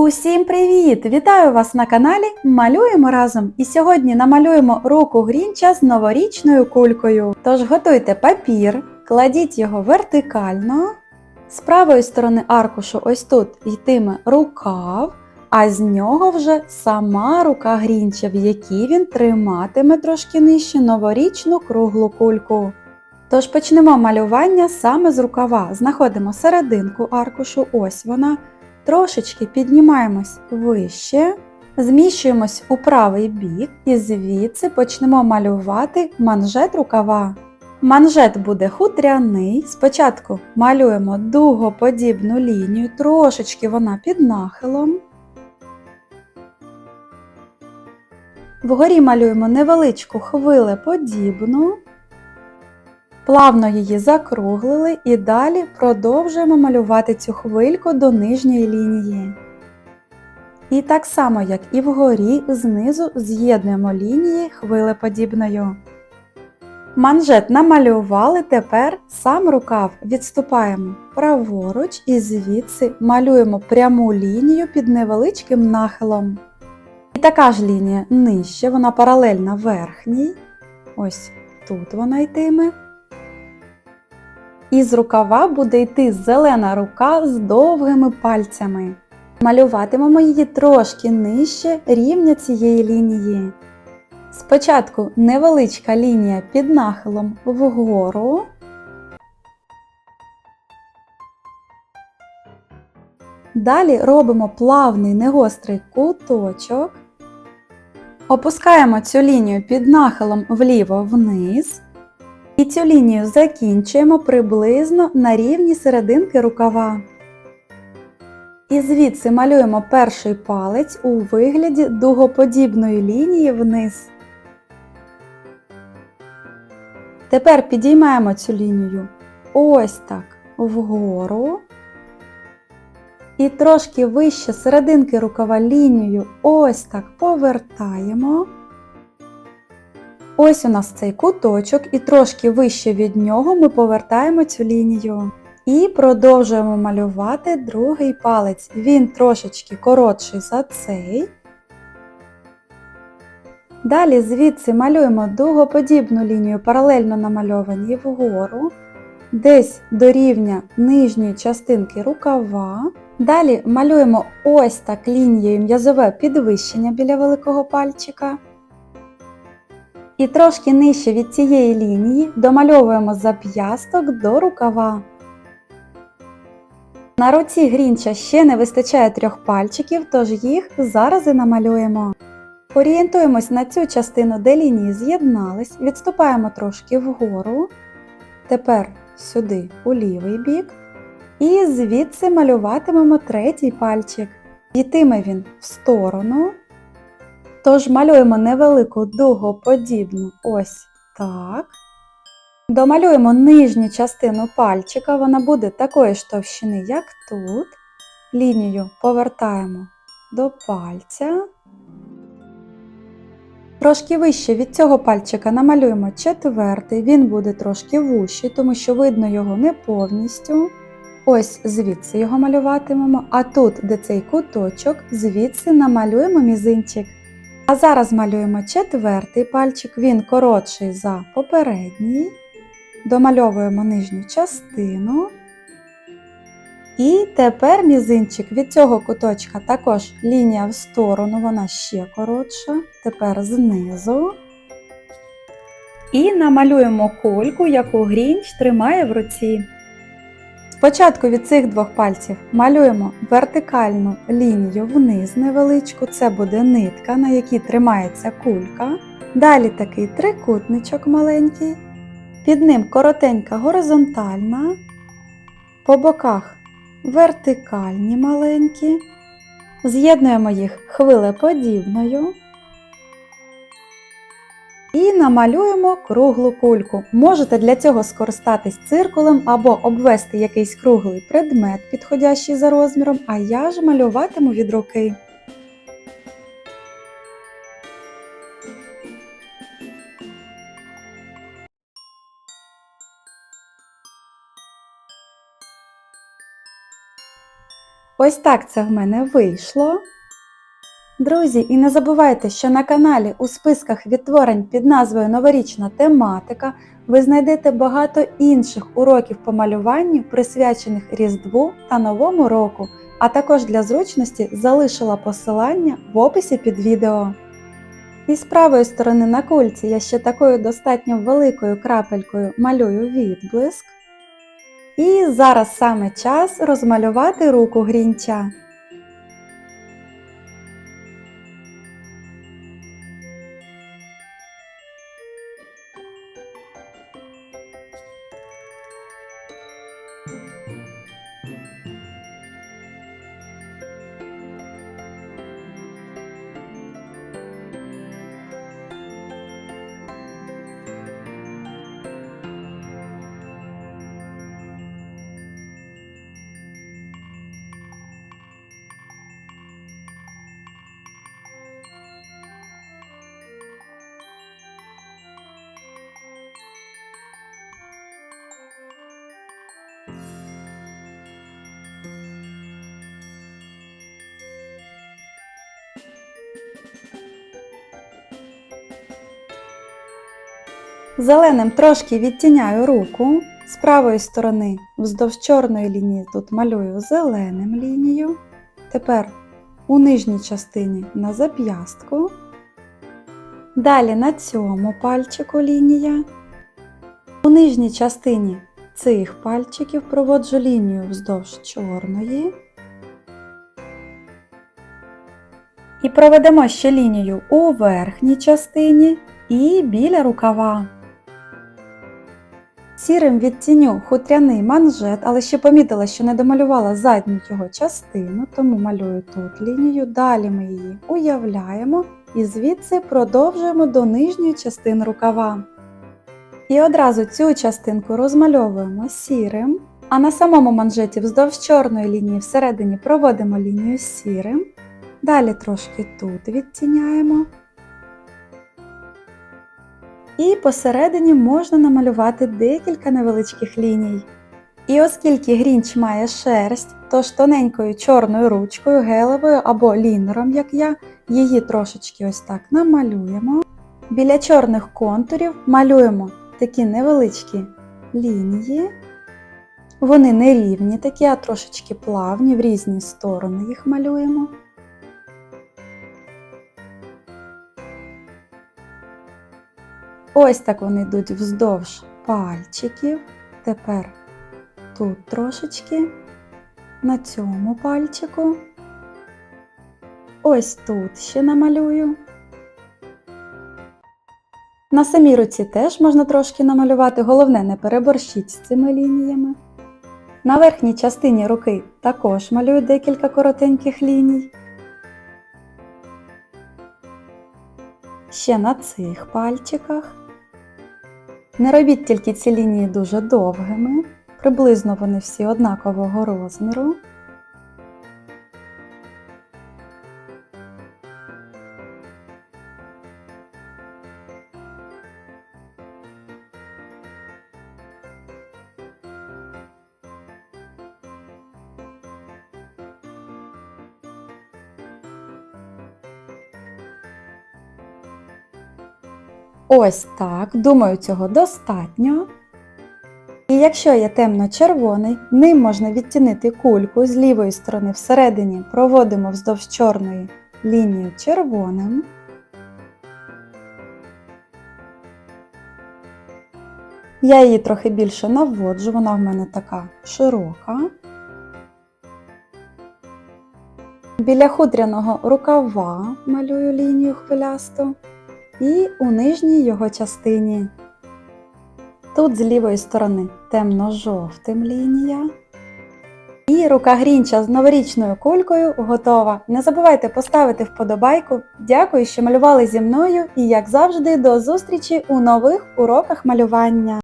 Усім привіт! Вітаю вас на каналі Малюємо разом! І сьогодні намалюємо руку Грінча з новорічною кулькою. Тож готуйте папір, кладіть його вертикально. З правої сторони аркушу ось тут йтиме рукав, а з нього вже сама рука Грінча, в якій він триматиме трошки нижче новорічну круглу кульку. Тож почнемо малювання саме з рукава. Знаходимо серединку аркушу, ось вона. Трошечки піднімаємось вище, зміщуємось у правий бік і звідси почнемо малювати манжет рукава. Манжет буде хутряний. Спочатку малюємо дугоподібну лінію, трошечки вона під нахилом. Вгорі малюємо невеличку хвилеподібну. Плавно її закруглили і далі продовжуємо малювати цю хвильку до нижньої лінії. І так само, як і вгорі, знизу з'єднуємо лінії хвилеподібною. Манжет намалювали, тепер сам рукав відступаємо праворуч і звідси малюємо пряму лінію під невеличким нахилом. І така ж лінія нижче, вона паралельна верхній. Ось тут вона йтиме. Із рукава буде йти зелена рука з довгими пальцями. Малюватимемо її трошки нижче рівня цієї лінії. Спочатку невеличка лінія під нахилом вгору. Далі робимо плавний негострий куточок. Опускаємо цю лінію під нахилом вліво вниз. І цю лінію закінчуємо приблизно на рівні серединки рукава. І звідси малюємо перший палець у вигляді дугоподібної лінії вниз. Тепер підіймаємо цю лінію ось так вгору. І трошки вище серединки рукава лінію ось так повертаємо. Ось у нас цей куточок, і трошки вище від нього ми повертаємо цю лінію. І продовжуємо малювати другий палець. Він трошечки коротший за цей. Далі звідси малюємо дугоподібну лінію, паралельно намальованій вгору, десь до рівня нижньої частинки рукава. Далі малюємо ось так лінією м'язове підвищення біля великого пальчика. І трошки нижче від цієї лінії домальовуємо зап'ясток до рукава. На руці грінча ще не вистачає трьох пальчиків, тож їх зараз і намалюємо. Орієнтуємось на цю частину, де лінії з'єднались, відступаємо трошки вгору. Тепер сюди у лівий бік. І звідси малюватимемо третій пальчик. Йтиме він в сторону. Тож малюємо невелику дугоподібну ось так. Домалюємо нижню частину пальчика, вона буде такої ж товщини, як тут. Лінію повертаємо до пальця. Трошки вище від цього пальчика намалюємо четвертий, він буде трошки вущий, тому що видно його не повністю. Ось звідси його малюватимемо, а тут, де цей куточок, звідси намалюємо мізинчик. А зараз малюємо четвертий пальчик, він коротший за попередній. Домальовуємо нижню частину. І тепер мізинчик від цього куточка також лінія в сторону, вона ще коротша. Тепер знизу. І намалюємо кульку, яку грінч тримає в руці. Спочатку від цих двох пальців малюємо вертикальну лінію вниз невеличку, це буде нитка, на якій тримається кулька. Далі такий трикутничок маленький. Під ним коротенька горизонтальна, по боках вертикальні маленькі. З'єднуємо їх хвилеподібною. Намалюємо круглу кульку. Можете для цього скористатись циркулем або обвести якийсь круглий предмет, підходящий за розміром, а я ж малюватиму від руки. Ось так це в мене вийшло. Друзі, і не забувайте, що на каналі у списках відтворень під назвою Новорічна тематика ви знайдете багато інших уроків по малюванню, присвячених Різдву та Новому року, а також для зручності залишила посилання в описі під відео. І з правої сторони на кульці я ще такою достатньо великою крапелькою малюю відблиск. І зараз саме час розмалювати руку грінча. Зеленим трошки відтіняю руку. З правої сторони вздовж чорної лінії тут малюю зеленим лінію. Тепер у нижній частині на зап'ястку. Далі на цьому пальчику лінія. У нижній частині цих пальчиків проводжу лінію вздовж чорної. І проведемо ще лінію у верхній частині і біля рукава. Сірим відтіню хутряний манжет, але ще помітила, що не домалювала задню його частину, тому малюю тут лінію. Далі ми її уявляємо і звідси продовжуємо до нижньої частини рукава. І одразу цю частинку розмальовуємо сірим, а на самому манжеті вздовж чорної лінії всередині проводимо лінію сірим. Далі трошки тут відтіняємо. І посередині можна намалювати декілька невеличких ліній. І оскільки грінч має шерсть, тож тоненькою чорною ручкою, гелевою або лінером, як я, її трошечки ось так намалюємо. Біля чорних контурів малюємо такі невеличкі лінії. Вони не рівні такі, а трошечки плавні, в різні сторони їх малюємо. Ось так вони йдуть вздовж пальчиків. Тепер тут трошечки, на цьому пальчику. Ось тут ще намалюю. На самій руці теж можна трошки намалювати, головне не переборщіть з цими лініями. На верхній частині руки також малюю декілька коротеньких ліній. Ще на цих пальчиках. Не робіть тільки ці лінії дуже довгими, приблизно вони всі однакового розміру. Ось так, думаю, цього достатньо. І якщо є темно-червоний, ним можна відтінити кульку з лівої сторони всередині проводимо вздовж чорної лінію червоним. Я її трохи більше наводжу, вона в мене така широка. Біля хутряного рукава малюю лінію хвилясту і у нижній його частині. Тут з лівої сторони темно-жовтим лінія. І рука грінча з новорічною кулькою готова. Не забувайте поставити вподобайку. Дякую, що малювали зі мною і, як завжди, до зустрічі у нових уроках малювання.